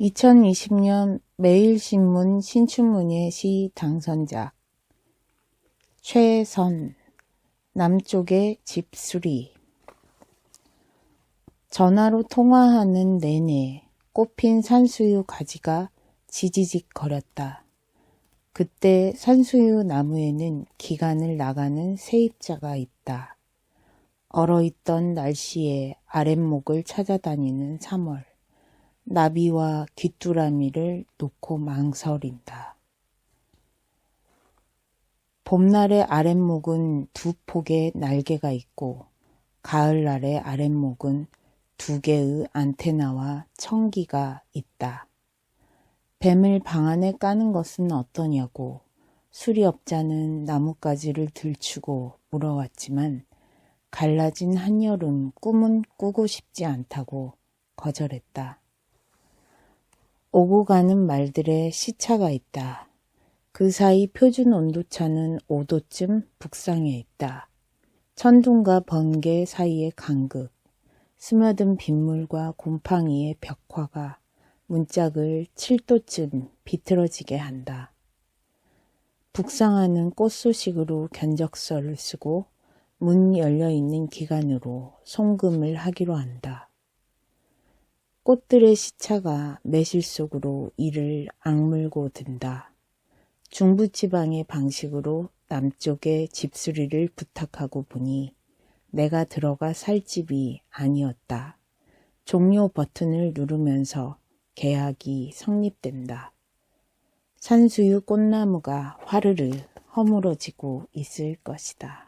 2020년 매일신문 신춘문예 시 당선자 최선 남쪽의 집수리 전화로 통화하는 내내 꽃핀 산수유 가지가 지지직 거렸다. 그때 산수유 나무에는 기간을 나가는 세입자가 있다. 얼어있던 날씨에 아랫목을 찾아다니는 3월. 나비와 귀뚜라미를 놓고 망설인다. 봄날의 아랫목은 두 폭의 날개가 있고 가을날의 아랫목은 두 개의 안테나와 청기가 있다. 뱀을 방 안에 까는 것은 어떠냐고 수리업자는 나뭇가지를 들추고 물어왔지만 갈라진 한여름 꿈은 꾸고 싶지 않다고 거절했다. 오고 가는 말들의 시차가 있다. 그 사이 표준 온도차는 5도쯤 북상해 있다. 천둥과 번개 사이의 간극, 스며든 빗물과 곰팡이의 벽화가 문짝을 7도쯤 비틀어지게 한다. 북상하는 꽃 소식으로 견적서를 쓰고 문 열려 있는 기간으로 송금을 하기로 한다. 꽃들의 시차가 매실 속으로 이를 악물고 든다. 중부지방의 방식으로 남쪽에 집수리를 부탁하고 보니 내가 들어가 살 집이 아니었다. 종료 버튼을 누르면서 계약이 성립된다. 산수유 꽃나무가 화르르 허물어지고 있을 것이다.